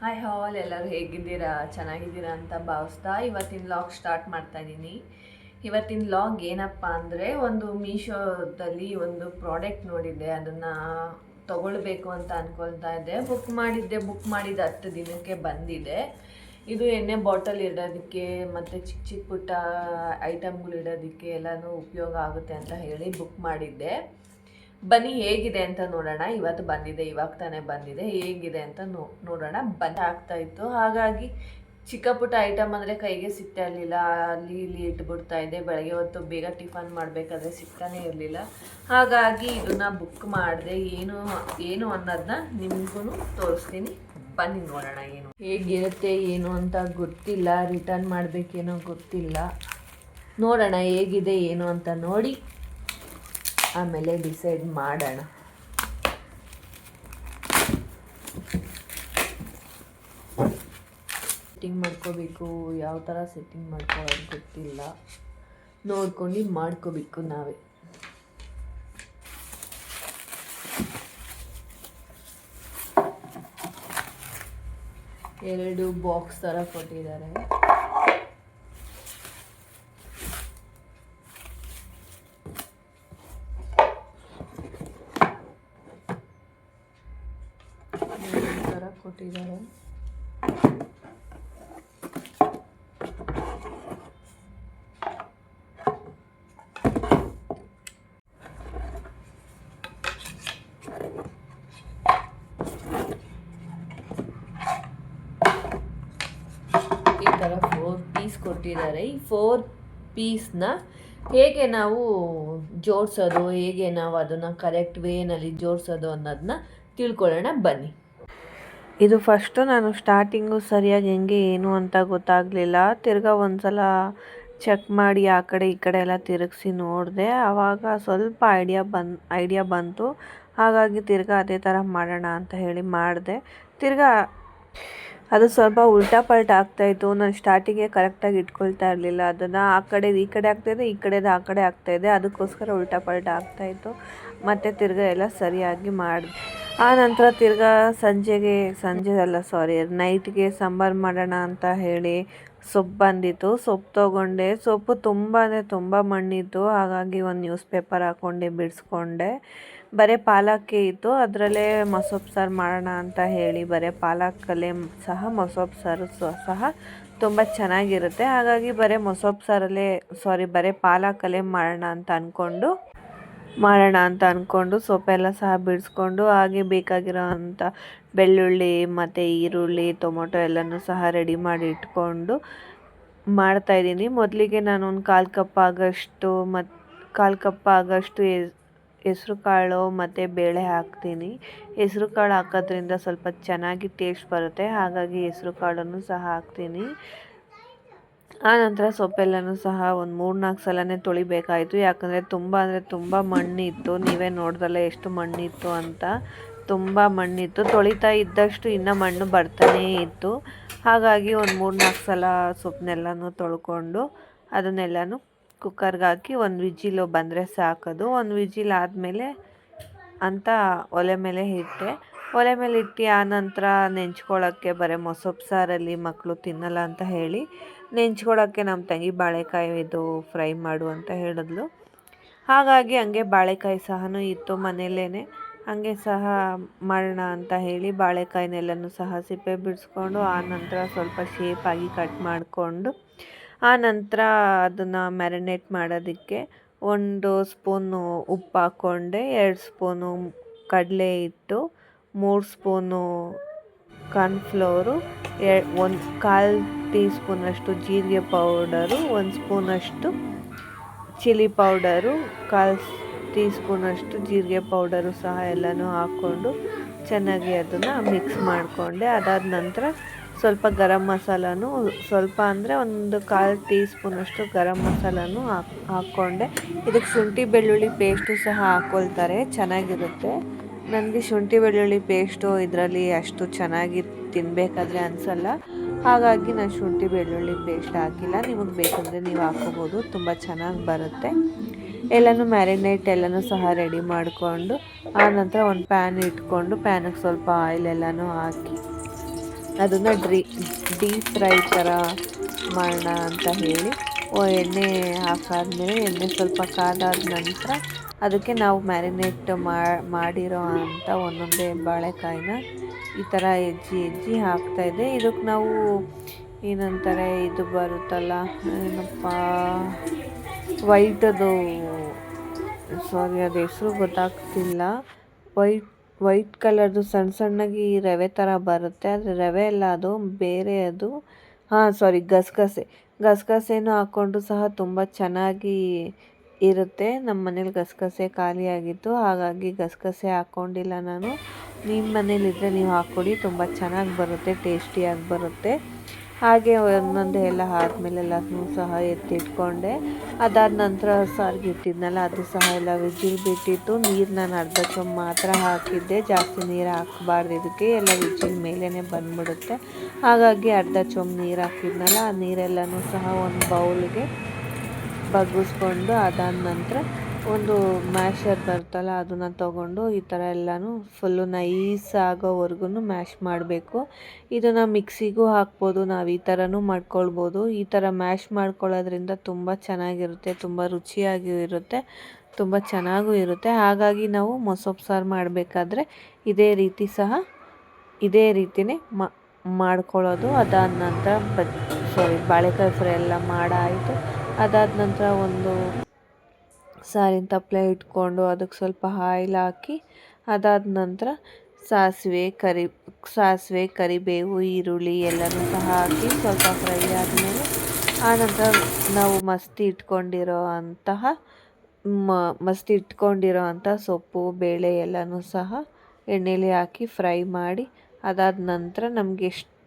Hi ಹಾಲ್ ಎಲ್ಲರೂ ಹೇಗಿದ್ದೀರಾ? ಚೆನ್ನಾಗಿದ್ದೀರಾ ಅಂತ ಭಾವಿಸ್ತಾ ಇವತ್ತಿನ ಲಾಗ್ ಸ್ಟಾರ್ಟ್ ಮಾಡ್ತಾ ಇದ್ದೀನಿ. ಇವತ್ತಿನ ಲಾಗ್ ಏನಪ್ಪ ಅಂದರೆ ಒಂದು ಮೀಶೋದಲ್ಲಿ ಒಂದು ಪ್ರಾಡಕ್ಟ್ ನೋಡಿದ್ದೆ. ಅದನ್ನು ತಗೊಳ್ಬೇಕು ಅಂತ ಅಂದ್ಕೊಳ್ತಾ ಇದ್ದೆ. ಬುಕ್ ಮಾಡಿದ್ದೆ. ಬುಕ್ ಮಾಡಿದ ಹತ್ತು ದಿನಕ್ಕೆ ಬಂದಿದೆ. ಇದು ಎಣ್ಣೆ ಬಾಟಲ್ ಇಡೋದಕ್ಕೆ ಮತ್ತು ಚಿಕ್ಕ ಚಿಕ್ಕ ಪುಟ್ಟ ಐಟಮ್ಗಳು ಇಡೋದಕ್ಕೆ ಎಲ್ಲನೂ ಉಪಯೋಗ ಆಗುತ್ತೆ ಅಂತ ಹೇಳಿ ಬುಕ್ ಮಾಡಿದ್ದೆ. ಬನ್ನಿ ಹೇಗಿದೆ ಅಂತ ನೋಡೋಣ. ಇವತ್ತು ಬಂದಿದೆ, ಇವಾಗ ತಾನೇ ಬಂದಿದೆ. ಹೇಗಿದೆ ಅಂತ ನೋ, ನೋಡೋಣ. ಬಂದ ಆಗ್ತಾ ಇತ್ತು. ಹಾಗಾಗಿ ಚಿಕ್ಕ ಪುಟ್ಟ ಐಟಮ್ ಅಂದರೆ ಕೈಗೆ ಸಿಗ್ತಾ ಇರಲಿಲ್ಲ. ಅಲ್ಲಿ ಇಲ್ಲಿ ಇಟ್ಬಿಡ್ತಾ ಇದ್ದೆ. ಬೆಳಗ್ಗೆ ಹೊತ್ತು ಬೇಗ ಟಿಫನ್ ಮಾಡಬೇಕಾದ್ರೆ ಸಿಗ್ತಾನೇ ಇರಲಿಲ್ಲ. ಹಾಗಾಗಿ ಇದನ್ನು ಬುಕ್ ಮಾಡಿದೆ. ಏನು ಏನು ಅನ್ನೋದನ್ನ ನಿಮಗೂ ತೋರಿಸ್ತೀನಿ. ಬನ್ನಿ ನೋಡೋಣ ಏನು, ಹೇಗಿರುತ್ತೆ, ಏನು ಅಂತ ಗೊತ್ತಿಲ್ಲ. ರಿಟರ್ನ್ ಮಾಡಬೇಕೇನೋ ಗೊತ್ತಿಲ್ಲ. ನೋಡೋಣ ಹೇಗಿದೆ, ಏನು ಅಂತ ನೋಡಿ. ಆಮೇಲೆ ಡಿಸೈಡ್ ಮಾಡೋಣ. ಸೆಟ್ಟಿಂಗ್ ಮಾಡ್ಕೋಬೇಕು, ಯಾವ ಥರ ಸೆಟ್ಟಿಂಗ್ ಮಾಡ್ಕೊಳ್ಳೋದು ಗೊತ್ತಿಲ್ಲ. ನೋಡ್ಕೊಂಡು ಮಾಡ್ಕೋಬೇಕು ನಾವೇ. ಎರಡು ಬಾಕ್ಸ್ ಥರ ಕೊಟ್ಟಿದ್ದಾರೆ ಈ ಥರ ಕೊಟ್ಟಿದ್ದಾರೆ ಈ ಥರ ಫೋರ್ ಪೀಸ್ ಕೊಟ್ಟಿದ್ದಾರೆ. ಈ ಫೋರ್ ಪೀಸ್ನ ಹೇಗೆ ನಾವು ಜೋಡಿಸೋದು, ಹೇಗೆ ನಾವು ಅದನ್ನು ಕರೆಕ್ಟ್ ವೇನಲ್ಲಿ ಜೋಡಿಸೋದು ಅನ್ನೋದನ್ನ ತಿಳ್ಕೊಳ್ಳೋಣ. ಬನ್ನಿ. ಇದು ಫಸ್ಟು ನಾನು ಸ್ಟಾರ್ಟಿಂಗು ಸರಿಯಾಗಿ ಹೆಂಗೆ ಏನು ಅಂತ ಗೊತ್ತಾಗಲಿಲ್ಲ. ತಿರ್ಗಾ ಒಂದ್ಸಲ ಚೆಕ್ ಮಾಡಿ ಆ ಕಡೆ ಈ ಕಡೆ ಎಲ್ಲ ತಿರುಗಿಸಿ ನೋಡಿದೆ. ಆವಾಗ ಸ್ವಲ್ಪ ಐಡಿಯಾ ಬನ್ ಐಡಿಯಾ ಬಂತು. ಹಾಗಾಗಿ ತಿರ್ಗಾ ಅದೇ ಥರ ಮಾಡೋಣ ಅಂತ ಹೇಳಿ ಮಾಡಿದೆ. ತಿರ್ಗಾ ಅದು ಸ್ವಲ್ಪ ಉಲ್ಟಾ ಪಲ್ಟಾ ಆಗ್ತಾಯಿತ್ತು ನಾನು ಸ್ಟಾರ್ಟಿಂಗೆ ಕರೆಕ್ಟಾಗಿ ಇಟ್ಕೊಳ್ತಾ ಇರಲಿಲ್ಲ ಅದನ್ನು. ಆ ಕಡೆದು ಈ ಕಡೆ ಆಗ್ತಾಯಿದೆ ಈ ಕಡೆದು ಆ ಕಡೆ ಆಗ್ತಾಯಿದೆ ಅದಕ್ಕೋಸ್ಕರ ಉಲ್ಟಾ ಪಲ್ಟಾ ಆಗ್ತಾಯಿತ್ತು ಮತ್ತು ತಿರ್ಗಾ ಎಲ್ಲ ಸರಿಯಾಗಿ ಮಾಡಿದೆ. ಆ ನಂತರ ತಿರ್ಗಾ ಸಂಜೆಗೆ, ಸಂಜೆ ಅಲ್ಲ ಸಾರಿ ನೈಟ್ಗೆ ಸಾಂಬಾರು ಮಾಡೋಣ ಅಂತ ಹೇಳಿ ಸೊಪ್ಪು ಬಂದಿತ್ತು. ಸೊಪ್ಪು ತೊಗೊಂಡೆ. ಸೊಪ್ಪು ತುಂಬ ಅಂದರೆ ತುಂಬ ಮಣ್ಣಿತ್ತು. ಹಾಗಾಗಿ ಒಂದು ನ್ಯೂಸ್ ಪೇಪರ್ ಹಾಕ್ಕೊಂಡೆ ಬಿಡಿಸ್ಕೊಂಡೆ. ಬರೀ ಪಾಲಕ್ಕೆ ಇತ್ತು. ಅದರಲ್ಲೇ ಮೊಸೊಪ್ಪು ಸಾರು ಮಾಡೋಣ ಅಂತ ಹೇಳಿ ಬರೀ ಪಾಲಕಲ್ಲೇ ಸಹ ಮೊಸೊಪ್ಪು ಸಾರು ಸಹ ತುಂಬ ಚೆನ್ನಾಗಿರುತ್ತೆ. ಹಾಗಾಗಿ ಬರೀ ಮೊಸೊಪ್ಪು ಸಾರಲ್ಲೇ ಸಾರಿ ಬರೀ ಪಾಲಕಲ್ಲೇ ಮಾಡೋಣ ಅಂತ ಅಂದ್ಕೊಂಡು ಮಾಡೋಣ ಅಂತ ಅಂದ್ಕೊಂಡು ಸೊಪ್ಪೆಲ್ಲ ಸಹ ಬಿಡಿಸ್ಕೊಂಡು ಹಾಗೆ ಬೇಕಾಗಿರೋ ಅಂಥ ಬೆಳ್ಳುಳ್ಳಿ ಮತ್ತು ಈರುಳ್ಳಿ, ಟೊಮೊಟೊ ಎಲ್ಲನೂ ಸಹ ರೆಡಿ ಮಾಡಿ ಇಟ್ಕೊಂಡು ಮಾಡ್ತಾಯಿದ್ದೀನಿ ಮೊದಲಿಗೆ ನಾನು ಒಂದು ಕಾಲು ಕಪ್ ಆಗೋಷ್ಟು ಮತ್ತು ಕಾಲು ಕಪ್ ಆಗೋಷ್ಟು ಹೆಸ್ರು ಕಾಳು ಮತ್ತು ಬೇಳೆ ಹಾಕ್ತೀನಿ. ಹೆಸ್ರು ಕಾಳು ಹಾಕೋದ್ರಿಂದ ಸ್ವಲ್ಪ ಚೆನ್ನಾಗಿ ಟೇಸ್ಟ್ ಬರುತ್ತೆ. ಹಾಗಾಗಿ ಹೆಸ್ರು ಕಾಳನ್ನು ಸಹ ಹಾಕ್ತೀನಿ. ಆನಂತರ ನಂತರ ಸೊಪ್ಪೆಲ್ಲನೂ ಸಹ ಒಂದು ಮೂರು ನಾಲ್ಕು ಸಲನೇ ತೊಳಿಬೇಕಾಯಿತು. ಯಾಕಂದರೆ ತುಂಬ ಅಂದರೆ ತುಂಬ ಮಣ್ಣಿತ್ತು. ನೀವೇ ನೋಡ್ದಲ್ಲ ಎಷ್ಟು ಮಣ್ಣಿತ್ತು ಅಂತ. ತುಂಬ ಮಣ್ಣಿತ್ತು. ತೊಳಿತಾ ಇದ್ದಷ್ಟು ಇನ್ನೂ ಮಣ್ಣು ಬರ್ತಾನೇ ಇತ್ತು. ಹಾಗಾಗಿ ಒಂದು ಮೂರು ನಾಲ್ಕು ಸಲ ಸೊಪ್ಪನ್ನೆಲ್ಲನೂ ತೊಳ್ಕೊಂಡು ಅದನ್ನೆಲ್ಲನೂ ಕುಕ್ಕರ್ಗೆ ಹಾಕಿ ಒಂದು ವಿಜಿಲು ಬಂದರೆ ಸಾಕೋದು. ಒಂದು ವಿಜಿಲ್ ಆದಮೇಲೆ ಅಂತ ಒಲೆ ಮೇಲೆ ಇಟ್ಟೆ. ಒಲೆ ಮೇಲೆ ಇಟ್ಟು ಆ ನಂತರ ನೆಂಚ್ಕೊಳ್ಳೋಕ್ಕೆ ಬರೀ ಮೊಸೊಪ್ಪು ಸಾರಲ್ಲಿ ಮಕ್ಕಳು ತಿನ್ನಲ್ಲ ಅಂತ ಹೇಳಿ ನೆಂಚ್ಕೊಳ್ಳೋಕ್ಕೆ ನಮ್ಮ ತಂಗಿ ಬಾಳೆಕಾಯಿ ಇದು ಫ್ರೈ ಮಾಡು ಅಂತ ಹೇಳಿದ್ಲು. ಹಾಗಾಗಿ ಹಂಗೆ ಬಾಳೆಕಾಯಿ ಸಹ ಇತ್ತು ಮನೆಯಲ್ಲೇ ಹಾಗೆ ಸಹ ಮಾಡೋಣ ಅಂತ ಹೇಳಿ ಬಾಳೆಕಾಯಿನೆಲ್ಲನೂ ಸಹ ಸಿಪ್ಪೆ ಬಿಡಿಸ್ಕೊಂಡು ಆ ನಂತರ ಸ್ವಲ್ಪ ಶೇಪಾಗಿ ಕಟ್ ಮಾಡಿಕೊಂಡು ಆ ನಂತರ ಅದನ್ನು ಮ್ಯಾರಿನೇಟ್ ಮಾಡೋದಕ್ಕೆ ಒಂದು ಸ್ಪೂನು ಉಪ್ಪು ಹಾಕ್ಕೊಂಡೆ, ಎರಡು ಸ್ಪೂನು ಕಡಲೆ ಹಿಟ್ಟು, ಮೂರು ಸ್ಪೂನು ಕಾರ್ನ್ಫ್ಲೋರು ಎ, ಒಂದು ಕಾಲು ಟೀ ಸ್ಪೂನಷ್ಟು ಜೀರಿಗೆ ಪೌಡರು ಒಂದು ಸ್ಪೂನಷ್ಟು ಚಿಲ್ಲಿ ಪೌಡರು ಕಾಲು ಟೀ ಸ್ಪೂನಷ್ಟು ಜೀರಿಗೆ ಪೌಡರು ಸಹ ಎಲ್ಲನೂ ಹಾಕ್ಕೊಂಡು ಚೆನ್ನಾಗಿ ಅದನ್ನು ಮಿಕ್ಸ್ ಮಾಡಿಕೊಂಡೆ. ಅದಾದ ನಂತರ ಸ್ವಲ್ಪ ಗರಂ ಮಸಾಲನೂ ಸ್ವಲ್ಪ ಅಂದರೆ ಒಂದು ಕಾಲು ಟೀ ಸ್ಪೂನಷ್ಟು ಗರಂ ಮಸಾಲನೂ ಹಾಕ್, ಹಾಕ್ಕೊಂಡೆ. ಇದಕ್ಕೆ ಶುಂಠಿ ಬೆಳ್ಳುಳ್ಳಿ ಪೇಸ್ಟು ಸಹ ಹಾಕ್ಕೊಳ್ತಾರೆ ಚೆನ್ನಾಗಿರುತ್ತೆ. ನನಗೆ ಶುಂಠಿ ಬೆಳ್ಳುಳ್ಳಿ ಪೇಸ್ಟು ಇದರಲ್ಲಿ ಅಷ್ಟು ಚೆನ್ನಾಗಿ ತಿನ್ನಬೇಕಾದ್ರೆ ಅನಿಸಲ್ಲ. ಹಾಗಾಗಿ ನಾನು ಶುಂಠಿ ಬೆಳ್ಳುಳ್ಳಿ ಪೇಸ್ಟ್ ಹಾಕಿಲ್ಲ. ನಿಮಗೆ ಬೇಕಂದರೆ ನೀವು ಹಾಕೋಬೋದು ತುಂಬ ಚೆನ್ನಾಗಿ ಬರುತ್ತೆ. ಎಲ್ಲನೂ ಮ್ಯಾರಿನೇಟ್ ಎಲ್ಲನೂ ಸಹ ರೆಡಿ ಮಾಡಿಕೊಂಡು ಆನಂತರ ಒಂದು ಪ್ಯಾನ್ ಇಟ್ಕೊಂಡು, ಪ್ಯಾನಿಗೆ ಸ್ವಲ್ಪ ಆಯಿಲ್ ಎಲ್ಲನೂ ಹಾಕಿ. ಅದನ್ನು ಡ್ರೀ ಡೀಪ್ ಫ್ರೈ ಥರ ಮಾಡೋಣ ಅಂತ ಹೇಳಿ ಎಣ್ಣೆ ಹಾಕಾದ್ಮೇಲೆ ಎಣ್ಣೆ ಸ್ವಲ್ಪ ಕಾದಾದ ನಂತರ ಅದಕ್ಕೆ ನಾವು ಮ್ಯಾರಿನೇಟ್ ಮಾಡಿರೋ ಅಂಥ ಒಂದೊಂದೇ ಬಾಳೆಕಾಯಿನ ಈ ಥರ ಹೆಜ್ಜಿ ಹೆಜ್ಜೆ ಹಾಕ್ತಾಯಿದೆ ಇದಕ್ಕೆ ನಾವು ಏನಂತಾರೆ, ಇದು ಬರುತ್ತಲ್ಲ, ಏನಪ್ಪ, ವೈಟದು ಸಾರಿ ಅದು ಹೆಸರು ಗೊತ್ತಾಗ್ತಿಲ್ಲ. ವೈಟ್ ವೈಟ್ ಕಲರ್ದು ಸಣ್ಣ ಸಣ್ಣಗೆ ರವೆ ಥರ ಬರುತ್ತೆ. ಆದರೆ ರವೆ ಅಲ್ಲ, ಅದು ಬೇರೆ ಅದು. ಹಾಂ ಸಾರಿ ಗಸಗಸೆ. ಗಸಗಸೆನೂ ಹಾಕ್ಕೊಂಡು ಸಹ ತುಂಬ ಚೆನ್ನಾಗಿ ಇರುತ್ತೆ. ನಮ್ಮ ಮನೇಲಿ ಗಸಗಸೆ ಖಾಲಿಯಾಗಿತ್ತು ಹಾಗಾಗಿ ಗಸಗಸೆ ಹಾಕ್ಕೊಂಡಿಲ್ಲ ನಾನು. ನಿಮ್ಮ ಮನೇಲಿದ್ದರೆ ನೀವು ಹಾಕ್ಕೊಡಿ, ತುಂಬ ಚೆನ್ನಾಗಿ ಬರುತ್ತೆ, ಟೇಸ್ಟಿಯಾಗಿ ಬರುತ್ತೆ. ಹಾಗೆ ಒಂದೊಂದೇ ಎಲ್ಲ ಆದಮೇಲೆ ಎಲ್ಲನೂ ಸಹ ಎತ್ತಿಟ್ಕೊಂಡೆ. ಅದಾದ ನಂತರ ಸಾರಿಗೆ ಇಟ್ಟಿದ್ನಲ್ಲ, ಅದು ಸಹ ಎಲ್ಲ ವಿಜಿಲ್ ಬಿಟ್ಟಿತ್ತು ನೀರು ನಾನು ಅರ್ಧ ಚಮ್ ಮಾತ್ರ ಹಾಕಿದ್ದೆ. ಜಾಸ್ತಿ ನೀರು ಹಾಕಬಾರ್ದು ಇದಕ್ಕೆ. ಎಲ್ಲ ವಿಜಿಲ್ ಮೇಲೇ ಬಂದ್ಬಿಡುತ್ತೆ. ಹಾಗಾಗಿ ಅರ್ಧ ಚೊಂಬು ನೀರು ಹಾಕಿದ್ನಲ್ಲ, ಆ ನೀರೆಲ್ಲನೂ ಸಹ ಒಂದು ಬೌಲ್ಗೆ ಬಗ್ಗಿಸ್ಕೊಂಡು ಅದಾದ ನಂತರ ಒಂದು ಮ್ಯಾಶರ್ ಬರುತ್ತಲ್ಲ ಅದನ್ನು ತಗೊಂಡು ಈ ಥರ ಎಲ್ಲನೂ ಫುಲ್ಲು ನೈಸ್ ಆಗೋವರೆಗೂ ಮ್ಯಾಶ್ ಮಾಡಬೇಕು. ಇದನ್ನು ಮಿಕ್ಸಿಗೂ ಹಾಕ್ಬೋದು, ನಾವು ಈ ಥರನೂ ಮಾಡ್ಕೊಳ್ಬೋದು. ಈ ಥರ ಮ್ಯಾಶ್ ಮಾಡ್ಕೊಳ್ಳೋದ್ರಿಂದ ತುಂಬ ಚೆನ್ನಾಗಿರುತ್ತೆ, ತುಂಬ ರುಚಿಯಾಗಿಯೂ ಇರುತ್ತೆ, ತುಂಬ ಚೆನ್ನಾಗೂ ಇರುತ್ತೆ. ಹಾಗಾಗಿ ನಾವು ಮೊಸೊಪ್ಪು ಸಾರು ಮಾಡಬೇಕಾದ್ರೆ ಇದೇ ರೀತಿ ಸಹ, ಇದೇ ರೀತಿಯೇ ಮಾಡ್ಕೊಳ್ಳೋದು ಅದಾದ ನಂತರ ಸಾರಿ ಬಾಳೆಕಾಯಿ ಫ್ರೈ ಎಲ್ಲ ಮಾಡಾಯಿತು. ಅದಾದ ನಂತರ ಒಂದು ಸಾರಿನ ತಪ್ಪಲೆ ಇಟ್ಕೊಂಡು ಅದಕ್ಕೆ ಸ್ವಲ್ಪ ಆಯಿಲ್ ಹಾಕಿ, ಅದಾದ ನಂತರ ಸಾಸಿವೆ, ಕರಿ, ಸಾಸಿವೆ, ಕರಿಬೇವು, ಈರುಳ್ಳಿ ಎಲ್ಲನೂ ಸಹ ಹಾಕಿ ಸ್ವಲ್ಪ ಫ್ರೈ ಆದಮೇಲೆ ಆನಂತರ ನಾವು ಮಸ್ತಿ ಇಟ್ಕೊಂಡಿರೋ ಅಂತಹ ಮಸ್ತಿ ಇಟ್ಕೊಂಡಿರೋ ಅಂಥ ಸೊಪ್ಪು, ಬೇಳೆ ಎಲ್ಲನೂ ಸಹ ಎಣ್ಣೆಲಿ ಹಾಕಿ ಫ್ರೈ ಮಾಡಿ, ಅದಾದ ನಂತರ ನಮಗೆ ಎಷ್ಟು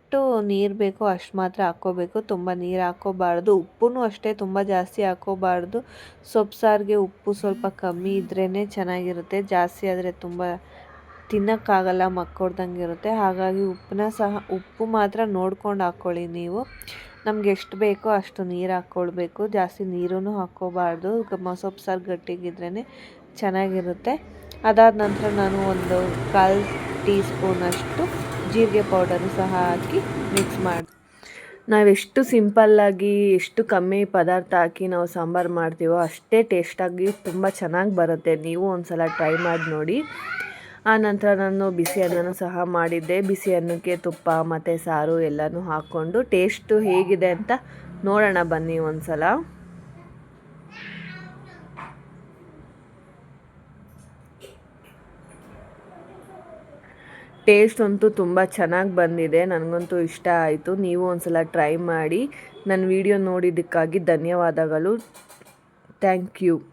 ನೀರು ಬೇಕೋ, ಅಷ್ಟು ಮಾತ್ರ ಹಾಕ್ಕೋಬೇಕು. ತುಂಬ ನೀರು ಹಾಕ್ಕೋಬಾರ್ದು. ಉಪ್ಪು ಅಷ್ಟೇ ತುಂಬ ಜಾಸ್ತಿ ಹಾಕ್ಕೋಬಾರ್ದು. ಸೊಪ್ಪು ಸಾರಿಗೆ ಉಪ್ಪು ಸ್ವಲ್ಪ ಕಮ್ಮಿ ಇದ್ರೇ ಚೆನ್ನಾಗಿರುತ್ತೆ. ಜಾಸ್ತಿ ಆದರೆ ತುಂಬ ತಿನ್ನೋಕ್ಕಾಗಲ್ಲ ಮಕ್ಕೊಡ್ದಂಗೆ ಇರುತ್ತೆ ಹಾಗಾಗಿ ಉಪ್ಪನ್ನ ಸಹ, ಉಪ್ಪು ಮಾತ್ರ ನೋಡ್ಕೊಂಡು ಹಾಕ್ಕೊಳ್ಳಿ ನೀವು. ನಮ್ಗೆ ಎಷ್ಟು ಬೇಕೋ ಅಷ್ಟು ನೀರು ಹಾಕ್ಕೊಳ್ಬೇಕು. ಜಾಸ್ತಿ ನೀರೂ ಹಾಕ್ಕೋಬಾರ್ದು. ಸೊಪ್ಪು ಸಾರು ಗಟ್ಟಿಗಿದ್ರೇ ಚೆನ್ನಾಗಿರುತ್ತೆ. ಅದಾದ ನಂತರ ನಾನು ಒಂದು ಕಾಲು ಟೀ ಸ್ಪೂನಷ್ಟು ಜೀರಿಗೆ ಪೌಡರು ಸಹ ಹಾಕಿ ಮಿಕ್ಸ್ ಮಾಡಿ, ನಾವೆಷ್ಟು ಸಿಂಪಲ್ಲಾಗಿ ಎಷ್ಟು ಕಮ್ಮಿ ಪದಾರ್ಥ ಹಾಕಿ ನಾವು ಸಾಂಬಾರು ಮಾಡ್ತೀವೋ ಅಷ್ಟೇ ಟೇಸ್ಟಾಗಿ ತುಂಬ ಚೆನ್ನಾಗಿ ಬರುತ್ತೆ. ನೀವು ಒಂದು ಸಲ ಟ್ರೈ ಮಾಡಿ ನೋಡಿ. ಆ ನಂತರ ನಾನು ಬಿಸಿ ಅನ್ನನೂ ಸಹ ಮಾಡಿದ್ದೆ. ಬಿಸಿ ಅನ್ನಕ್ಕೆ ತುಪ್ಪ, ಮತ್ತು ಸಾರು ಎಲ್ಲನೂ ಹಾಕ್ಕೊಂಡು ಟೇಸ್ಟು ಹೇಗಿದೆ ಅಂತ ನೋಡೋಣ ಬನ್ನಿ ಒಂದು ಸಲ ಟೇಸ್ಟ್ ಅಂತೂ ತುಂಬ ಚೆನ್ನಾಗಿ ಬಂದಿದೆ. ನನಗಂತೂ ಇಷ್ಟ ಆಯಿತು. ನೀವು ಒಂದು ಸಲ ಟ್ರೈ ಮಾಡಿ. ನನ್ನ ವಿಡಿಯೋ ನೋಡಿದ್ದಕ್ಕಾಗಿ ಧನ್ಯವಾದಗಳು. Thank you